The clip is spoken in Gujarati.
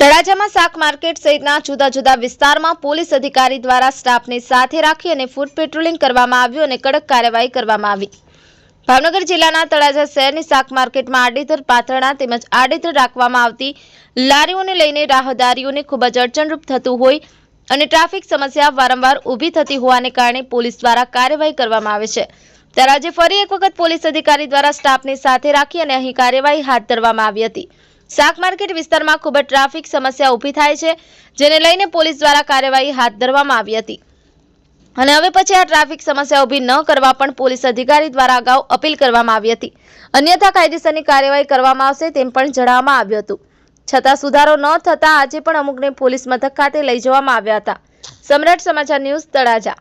તળાજામાં શાક માર્કેટ સહિતના જુદા જુદા વિસ્તારમાં પોલીસ અધિકારી દ્વારા સ્ટાફને સાથે રાખી અને ફૂડ પેટ્રોલિંગ કરવામાં આવ્યું અને કડક કાર્યવાહી કરવામાં આવી. ભાવનગર જિલ્લાના તળાજા શહેરની શાક માર્કેટમાં આડેધર પાથરણા તેમજ આડેધર રાખવામાં આવતી લારીઓને લઈને રાહદારીઓને ખૂબ જ અડચણરૂપ થતું હોય અને ટ્રાફિક સમસ્યા વારંવાર ઊભી થતી હોવાને કારણે પોલીસ દ્વારા કાર્યવાહી કરવામાં આવે છે. ત્યારે આજે ફરી એક વખત પોલીસ અધિકારી દ્વારા સ્ટાફને સાથે રાખી અને અહીં કાર્યવાહી હાથ ધરવામાં આવી હતી. શાક માર્કેટ વિસ્તારમાં ખૂબ જ ટ્રાફિક સમસ્યા ઊભી થાય છે, જેને લઈને પોલીસ દ્વારા કાર્યવાહી હાથ ધરવામાં આવી હતી. અને હવે પછી આ ટ્રાફિક સમસ્યા ઊભી ન કરવા પણ પોલીસ અધિકારી દ્વારા અગાઉ અપીલ કરવામાં આવી હતી. અન્યથા કાયદેસરની કાર્યવાહી કરવામાં આવશે તેમ પણ જણાવવામાં આવ્યું હતું. છતાં સુધારો ન થતાં આજે પણ અમુકને પોલીસ મથક ખાતે લઈ જવામાં આવ્યા હતા. સમ્રાટ સમાચાર ન્યૂઝ તળાજા.